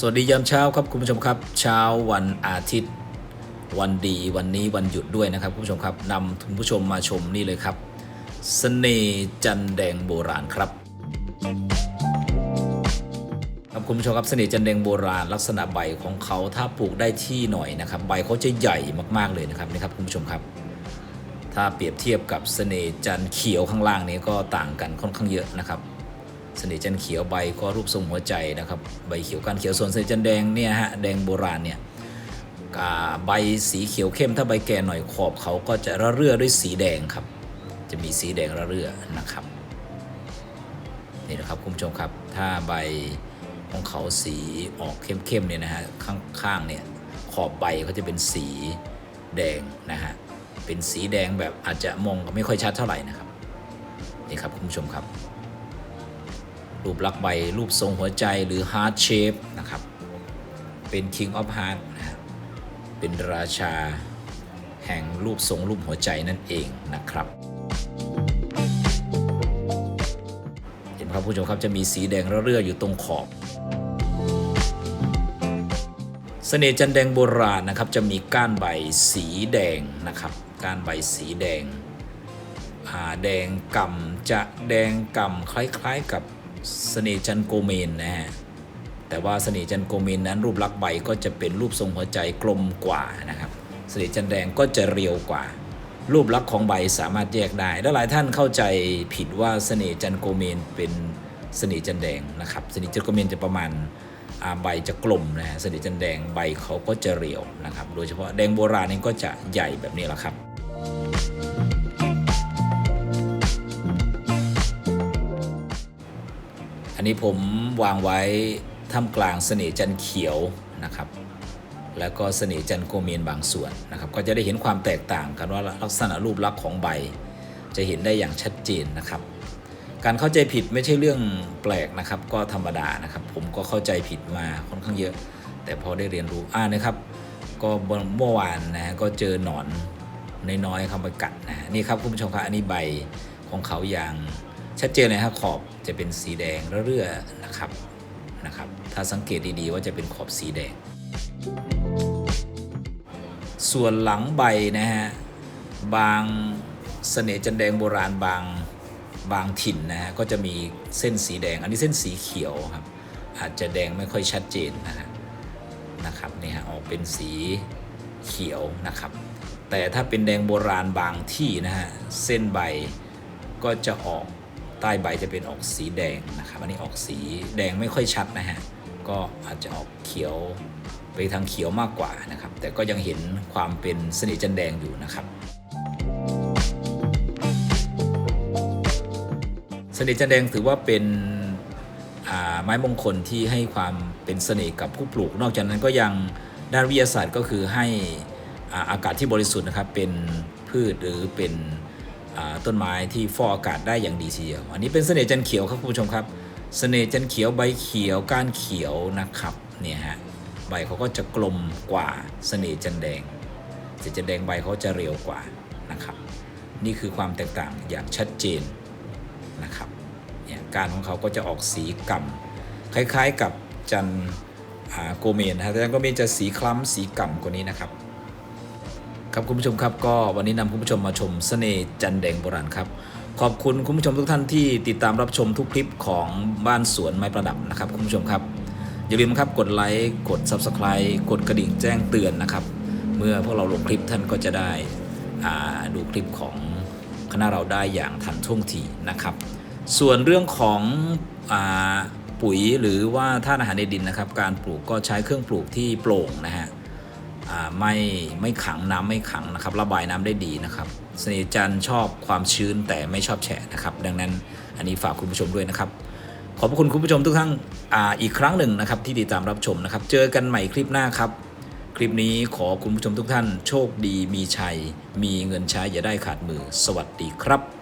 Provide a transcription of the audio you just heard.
สวัสดียามเช้าครับคุณผู้ชมครับ เช้าวันอาทิตย์ วันดีวันนี้วันหยุดด้วยนะครับคุณผู้ชมครับนำคุณผู้ชมมาชมนี่เลยครับสเสน่ห์จันแดงโบราณครับครับคุณผู้ชมครับเสน่ห์จันแดงโบราณ ลักษณะใบของเขาถ้าปลูกได้ที่หน่อยนะครับ ใบเขาจะใหญ่มากๆเลยนะครับนี่ครับคุณผู้ชมครับ ถ้าเปรียบเทียบกับเสน่ห์จันเขียวข้างล่างนี้ก็ต่างกันค่อนข้างเยอะนะครับ สน่ห์จันเขียวใบก็รูปทรงหัวใจนะครับใบเขียวก้านเขียวส่วนเสน่ห์จันแดงเนี่ยฮะแดงโบราณเนี่ยใบสีเขียวเข้มถ้าใบแก่หน่อยขอบเขาก็จะระเรื่อด้วยสีแดงครับ จะมีสีแดงระเรื่อนะครับนี่นะครับคุณผู้ชมครับ ถ้าใบของเขาสีออกเข้มๆเนี่ยนะฮะข้างๆเนี่ยขอบใบเขาจะเป็นสีแดงนะฮะเป็นสีแดงแบบอาจจะมองไม่ค่อยชัดเท่าไหร่นะครับนี่ครับคุณผู้ชมครับ รูปลักษณ์ใบ รูปทรงหัวใจหรือ heart shape นะครับ เป็น king of heart นะเป็นราชาแห่งรูปทรงรูปหัวใจนั่นเองนะครับ เห็นไหมครับผู้ชมครับจะมีสีแดงระเรื่ออยู่ตรงขอบเสน่ห์จันแดงโบราณนะครับจะมีก้านใบสีแดงนะครับ ก้านใบสีแดงอ่าแดงกำจะแดงกำคล้ายๆกับ เสน่จันโกเมนนะฮะแต่ว่าเสน่จันโกเมนนั้นรูปลักษณ์ใบก็จะเป็นรูปทรงหัวใจกลมกว่านะครับเสน่จันแดงก็จะเรียวกว่า รูปลักษณ์ของใบสามารถแยกได้ และหลายท่านเข้าใจผิดว่าเสน่จันโกเมนเป็นเสน่จันแดงนะครับเสน่จันโกเมนจะประมาณใบจะกลมนะฮะเสน่จันแดงใบเขาก็จะเรียวนะครับ โดยเฉพาะแดงโบราณนี่ก็จะใหญ่แบบนี้แหละครับ อันนี้ผมวางไว้ท่ามกลางเสน่ห์จันเขียวนะครับ แล้วก็เสน่ห์จันโกเมนบางส่วนนะครับ ก็จะได้เห็นความแตกต่างกันว่าลักษณะรูปลักษณ์ของใบ จะเห็นได้อย่างชัดเจนนะครับ การเข้าใจผิดไม่ใช่เรื่องแปลกนะครับ ก็ธรรมดานะครับ ผมก็เข้าใจผิดมาค่อนข้างเยอะ แต่พอได้เรียนรู้อ่านะครับ ก็เมื่อวานนะก็เจอหนอนน้อยๆเข้ามากัดนะนี่ครับคุณผู้ชมครับอันนี้ใบของเขาอย่าง ชัดเจนเลยครับขอบจะเป็นสีแดงเรื่อๆนะครับนะครับ ถ้าสังเกตดีๆว่าจะเป็นขอบสีแดง ส่วนหลังใบนะฮะบางเสน่ห์จันแดงโบราณบางบางถิ่นนะฮะก็จะมีเส้นสีแดง อันนี้เส้นสีเขียวครับ อาจจะแดงไม่ค่อยชัดเจนนะฮะนะครับนี่ฮะออกเป็นสีเขียวนะครับ แต่ถ้าเป็นแดงโบราณบางที่นะฮะเส้นใบก็จะออก ใต้ใบจะเป็นออกสีแดงนะครับอันนี้ออกสีแดงไม่ค่อยชัดนะฮะก็อาจจะออกเขียวไปทางเขียวมากกว่านะครับ แต่ก็ยังเห็นความเป็นสน่ห์จันแดงอยู่นะครับสน่ห์จันแดงถือว่าเป็นไม้มงคลที่ให้ความเป็นเสน่ห์กับผู้ปลูก นอกจากนั้นก็ยังด้านวิทยาศาสตร์ก็คือให้อากาศที่บริสุทธิ์นะครับเป็นพืชหรือเป็น ต้นไม้ที่ฟอกอากาศได้อย่างดีทีเดียวอันนี้เป็นเสน่ห์จันเขียวครับคุณผู้ชมครับ เสน่ห์จันเขียวใบเขียวก้านเขียวนะครับเนี่ยฮะใบเขาก็จะกลมกว่าเสน่ห์จันแดงเสน่ห์จันแดงใบเขาจะเร็วกว่านะครับ นี่คือความแตกต่างอย่างชัดเจนนะครับเนี่ยการของเขาก็จะออกสีกำ่ำคล้ายๆกับจันโกเมนนะครับแต่จันโกเมนจะสีคล้ำสีก่ำกว่านี้นะครับ ครับคุณผู้ชมครับก็วันนี้นำคุณผู้ชมมาชมเสน่ห์จันแดงโบราณครับ ขอบคุณคุณผู้ชมทุกท่านที่ติดตามรับชมทุกคลิปของบ้านสวนไม้ประดับนะครับคุณผู้ชมครับ อย่าลืมครับกดไลค์กด Subscribe กดกระดิ่งแจ้งเตือนนะครับ เมื่อพวกเราลงคลิปท่านก็จะได้อ่าดูคลิปของคณะเราได้อย่างทันท่วงทีนะครับ ส่วนเรื่องของอาปุ๋ยหรือว่าธาตุอาหารในดินนะครับ การปลูกก็ใช้เครื่องปลูกที่โปร่งนะฮะ ไม่ไม่ขังน้ำไม่ขังนะครับ ระบายน้ำได้ดีนะครับเสน่ห์จันชอบความชื้นแต่ไม่ชอบแฉะนะครับ ดังนั้นอันนี้ฝากคุณผู้ชมด้วยนะครับ ขอบคุณคุณผู้ชมทุกท่านออีกครั้งหนึ่งนะครับที่ติดตามรับชมนะครับ เจอกันใหม่คลิปหน้าครับ คลิปนี้ขอคุณผู้ชมทุกท่าน โชคดีมีชัย มีเงินใช้อย่าได้ขาดมือ สวัสดีครับ